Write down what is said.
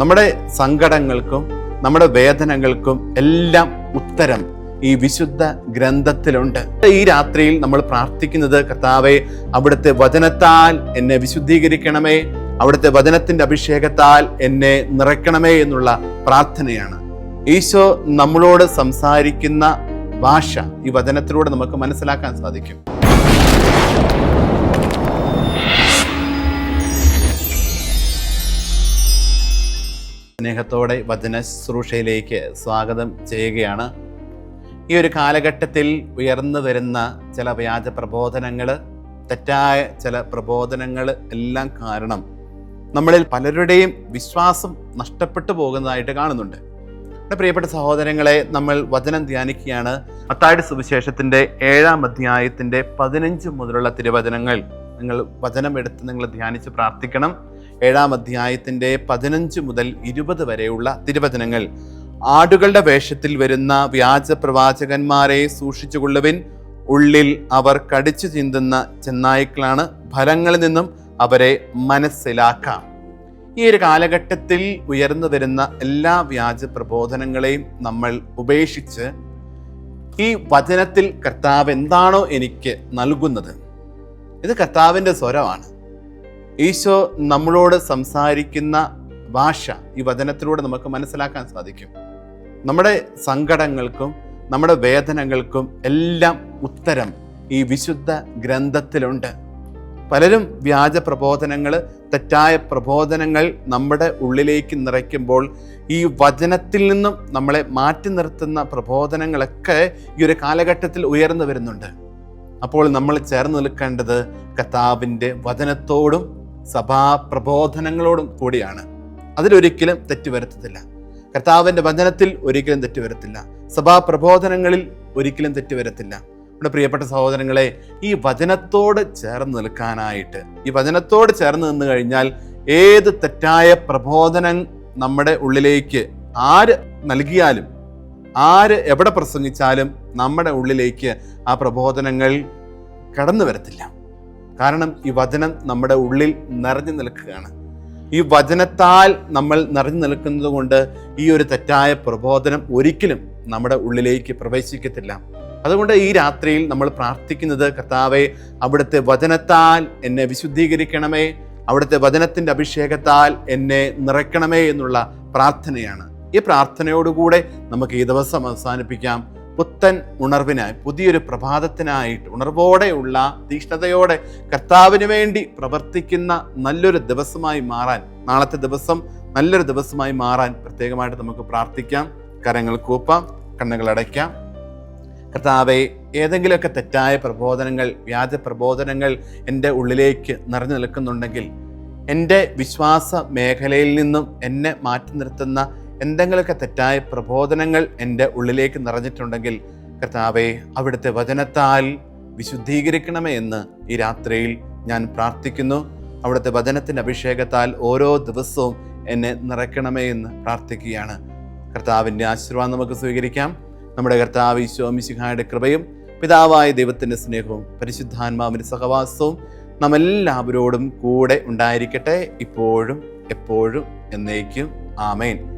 നമ്മുടെ സങ്കടങ്ങൾക്കും നമ്മുടെ വേദനകൾക്കും എല്ലാം ഉത്തരം ഈ വിശുദ്ധ ഗ്രന്ഥത്തിലുണ്ട്. ഈ രാത്രിയിൽ നമ്മൾ പ്രാർത്ഥിക്കുന്നത് കർത്താവെ അവിടുത്തെ വചനത്താൽ എന്നെ വിശുദ്ധീകരിക്കണമേ അവിടുത്തെ വചനത്തിന്റെ അഭിഷേകത്താൽ എന്നെ നിറയ്ക്കണമേ എന്നുള്ള പ്രാർത്ഥനയാണ്. ഈശോ നമ്മളോട് സംസാരിക്കുന്ന ഭാഷ ഈ വചനത്തിലൂടെ നമുക്ക് മനസ്സിലാക്കാൻ സാധിക്കും. സ്നേഹത്തോടെ വചന ശുശ്രൂഷയിലേക്ക് സ്വാഗതം ചെയ്യുകയാണ്. ഈ ഒരു കാലഘട്ടത്തിൽ ഉയർന്നു വരുന്ന ചില വ്യാജ പ്രബോധനങ്ങൾ തെറ്റായ ചില പ്രബോധനങ്ങൾ എല്ലാം കാരണം നമ്മളിൽ പലരുടെയും വിശ്വാസം നഷ്ടപ്പെട്ടു പോകുന്നതായിട്ട് കാണുന്നുണ്ട്. എന്റെ പ്രിയപ്പെട്ട സഹോദരങ്ങളെ നമ്മൾ വചനം ധ്യാനിക്കുകയാണ്. അത്താഴ സുവിശേഷത്തിന്റെ ഏഴാം അധ്യായത്തിന്റെ പതിനഞ്ച് മുതലുള്ള തിരുവചനങ്ങൾ നിങ്ങൾ വചനം എടുത്ത് നിങ്ങൾ ധ്യാനിച്ച് പ്രാർത്ഥിക്കണം. ഏഴാം അധ്യായത്തിന്റെ പതിനഞ്ച് മുതൽ ഇരുപത് വരെയുള്ള തിരുവചനങ്ങൾ. ആടുകളുടെ വേഷത്തിൽ വരുന്ന വ്യാജ പ്രവാചകന്മാരെ സൂക്ഷിച്ചുകൊള്ളുവിൻ. ഉള്ളിൽ അവർ കടിച്ചു ചിന്തുന്ന ചെന്നായ്ക്കളാണ്. ഫലങ്ങളിൽ നിന്നും അവരെ മനസ്സിലാക്കാം. ഈ ഒരു കാലഘട്ടത്തിൽ ഉയർന്നു വരുന്ന എല്ലാ വ്യാജ പ്രബോധനങ്ങളെയും നമ്മൾ ഉപേക്ഷിച്ച് ഈ വചനത്തിൽ കർത്താവ് എന്താണോ എനിക്ക് നൽകുന്നത്. ഇത് കർത്താവിന്റെ സ്വരമാണ്. ഈശോ നമ്മളോട് സംസാരിക്കുന്ന ഭാഷ ഈ വചനത്തിലൂടെ നമുക്ക് മനസ്സിലാക്കാൻ സാധിക്കും. നമ്മുടെ സങ്കടങ്ങൾക്കും നമ്മുടെ വേദനകൾക്കും എല്ലാം ഉത്തരം ഈ വിശുദ്ധ ഗ്രന്ഥത്തിലുണ്ട്. പലരും വ്യാജ പ്രബോധനങ്ങൾ തെറ്റായ പ്രബോധനങ്ങൾ നമ്മുടെ ഉള്ളിലേക്ക് നിറയ്ക്കുമ്പോൾ ഈ വചനത്തിൽ നിന്നും നമ്മളെ മാറ്റി നിർത്തുന്ന പ്രബോധനങ്ങളൊക്കെ ഈ ഒരു കാലഘട്ടത്തിൽ ഉയർന്നു വരുന്നുണ്ട്. അപ്പോൾ നമ്മൾ ചേർന്ന് നിൽക്കേണ്ടത് കഥാവിന്റെ വചനത്തോടും സഭാ പ്രബോധനങ്ങളോടും കൂടിയാണ്. അതിലൊരിക്കലും തെറ്റ് വരുത്തത്തില്ല. കർത്താവിന്റെ വചനത്തിൽ ഒരിക്കലും തെറ്റ് വരുത്തില്ല. സഭാ പ്രബോധനങ്ങളിൽ ഒരിക്കലും തെറ്റ് വരത്തില്ല. നമ്മുടെ പ്രിയപ്പെട്ട സഹോദരങ്ങളെ ഈ വചനത്തോട് ചേർന്ന് നിൽക്കാനായിട്ട് ഈ വചനത്തോട് ചേർന്ന് നിന്ന് കഴിഞ്ഞാൽ ഏത് തെറ്റായ പ്രബോധനം നമ്മുടെ ഉള്ളിലേക്ക് ആര് നൽകിയാലും ആര് എവിടെ പ്രസംഗിച്ചാലും നമ്മുടെ ഉള്ളിലേക്ക് ആ പ്രബോധനങ്ങൾ കടന്നു വരത്തില്ല. കാരണം ഈ വചനം നമ്മുടെ ഉള്ളിൽ നിറഞ്ഞു നിൽക്കുകയാണ്. ഈ വചനത്താൽ നമ്മൾ നിറഞ്ഞു നിൽക്കുന്നത് കൊണ്ട് ഈ ഒരു തെറ്റായ പ്രബോധനം ഒരിക്കലും നമ്മുടെ ഉള്ളിലേക്ക് പ്രവേശിക്കത്തില്ല. അതുകൊണ്ട് ഈ രാത്രിയിൽ നമ്മൾ പ്രാർത്ഥിക്കുന്നത് കർത്താവെ അവിടുത്തെ വചനത്താൽ എന്നെ വിശുദ്ധീകരിക്കണമേ അവിടുത്തെ വചനത്തിന്റെ അഭിഷേകത്താൽ എന്നെ നിറയ്ക്കണമേ എന്നുള്ള പ്രാർത്ഥനയാണ്. ഈ പ്രാർത്ഥനയോടുകൂടെ നമുക്ക് ഈ ദിവസം അവസാനിപ്പിക്കാം. പുത്തൻ ഉണർവിനായി പുതിയൊരു പ്രഭാതത്തിനായിട്ട് ഉണർവോടെയുള്ള തീഷ്ണതയോടെ കർത്താവിന് വേണ്ടി പ്രവർത്തിക്കുന്ന നല്ലൊരു ദിവസമായി മാറാൻ നാളത്തെ ദിവസം നല്ലൊരു ദിവസമായി മാറാൻ പ്രത്യേകമായിട്ട് നമുക്ക് പ്രാർത്ഥിക്കാം. കരങ്ങൾ കൂപ്പാം കണ്ണുകൾ അടയ്ക്കാം. കർത്താവെ ഏതെങ്കിലുമൊക്കെ തെറ്റായ പ്രബോധനങ്ങൾ വ്യാജ പ്രബോധനങ്ങൾ എന്റെ ഉള്ളിലേക്ക് നിറഞ്ഞു നിൽക്കുന്നുണ്ടെങ്കിൽ എന്റെ വിശ്വാസ മേഖലയിൽ നിന്നും എന്നെ മാറ്റി നിർത്തുന്ന എന്തെങ്കിലുമൊക്കെ തെറ്റായ പ്രബോധനങ്ങൾ എന്റെ ഉള്ളിലേക്ക് നിറഞ്ഞിട്ടുണ്ടെങ്കിൽ കർത്താവെ അവിടുത്തെ വചനത്താൽ വിശുദ്ധീകരിക്കണമേ എന്ന് ഈ രാത്രിയിൽ ഞാൻ പ്രാർത്ഥിക്കുന്നു. അവിടുത്തെ വചനത്തിന്റെ അഭിഷേകത്താൽ ഓരോ ദിവസവും എന്നെ നിറയ്ക്കണമേ എന്ന് പ്രാർത്ഥിക്കുകയാണ്. കർത്താവിന്റെ ആശീർവാദം നമുക്ക് സ്വീകരിക്കാം. നമ്മുടെ കർത്താവ് ഈശോമിശിഹായുടെ കൃപയും പിതാവായ ദൈവത്തിന്റെ സ്നേഹവും പരിശുദ്ധാത്മാവിന്റെ സഹവാസവും നമ്മെല്ലാവരോടും കൂടെ ഉണ്ടായിരിക്കട്ടെ ഇപ്പോഴും എപ്പോഴും എന്നേക്കും. ആമേൻ.